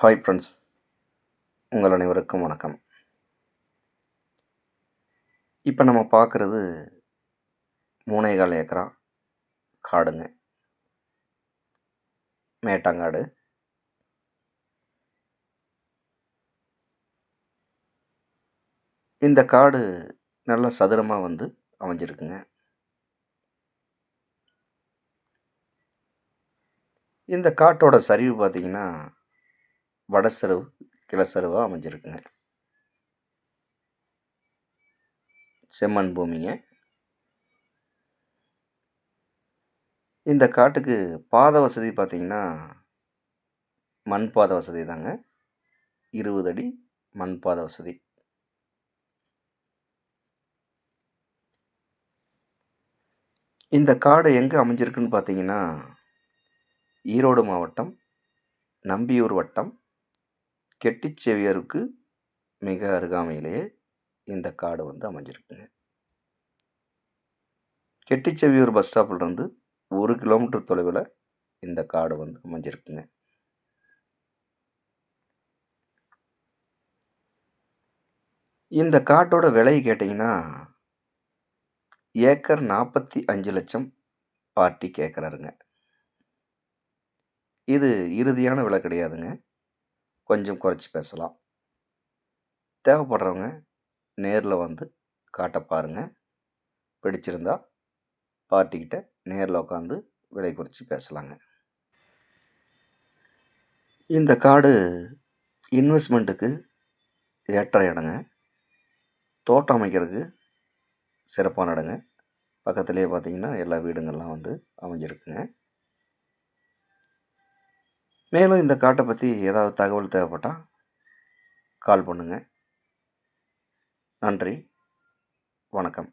Hi friends உங்கள் அனைவருக்கும் வணக்கம். இப்போ நம்ம பார்க்குறது மூணே கால் ஏக்கரா? காடுங்க. மேட்டாங்காடு. இந்த காடு நல்ல சதுரமாக வந்து அமைஞ்சிருக்குங்க. இந்த காட்டோட சரிவு பார்த்திங்கன்னா வடசருவு கிளசருவாக அமைஞ்சிருக்குங்க. செம்மண் பூமிங்க. இந்த காட்டுக்கு பாத வசதி பார்த்தீங்கன்னா மண் பாத வசதி தாங்க. இருபது அடி மண் பாத வசதி. இந்த காடு எங்கே அமைஞ்சிருக்குன்னு பார்த்தீங்கன்னா ஈரோடு மாவட்டம் நம்பியூர் வட்டம் கெட்டிச்செவியருக்கு மிக அருகாமையிலேயே இந்த காடு வந்து அமைஞ்சிருக்குங்க. கெட்டிச்செவியூர் பஸ் ஸ்டாப்லேருந்து ஒரு கிலோமீட்டர் தொலைவில் இந்த காடு வந்து அமைஞ்சிருக்குங்க. இந்த காட்டோட விலை கேட்டிங்கன்னா ஏக்கர் நாற்பத்தி அஞ்சு லட்சம் பார்ட்டி கேட்குறாருங்க இது இறுதியான விலை கிடையாதுங்க. கொஞ்சம் குறைச்சி பேசலாம். தேவைப்படுறவங்க நேரில் வந்து காட்ட பாருங்கள் பிடிச்சிருந்தா பார்ட்டிக்கிட்ட நேரில் உட்காந்து விலை குறித்து பேசலாங்க. இந்த காடு இன்வெஸ்ட்மெண்ட்டுக்கு ஏற்ற இடங்க. தோட்டம் அமைக்கிறதுக்கு சிறப்பான இடங்க. பக்கத்துலேயே பார்த்தீங்கன்னா எல்லா வீடுங்கள்லாம் வந்து அமைஞ்சிருக்குங்க. மேலும் இந்த காட்டை பற்றி ஏதாவது தகவல் தேவைப்பட்டால் கால் பண்ணுங்கள் நன்றி. வணக்கம்.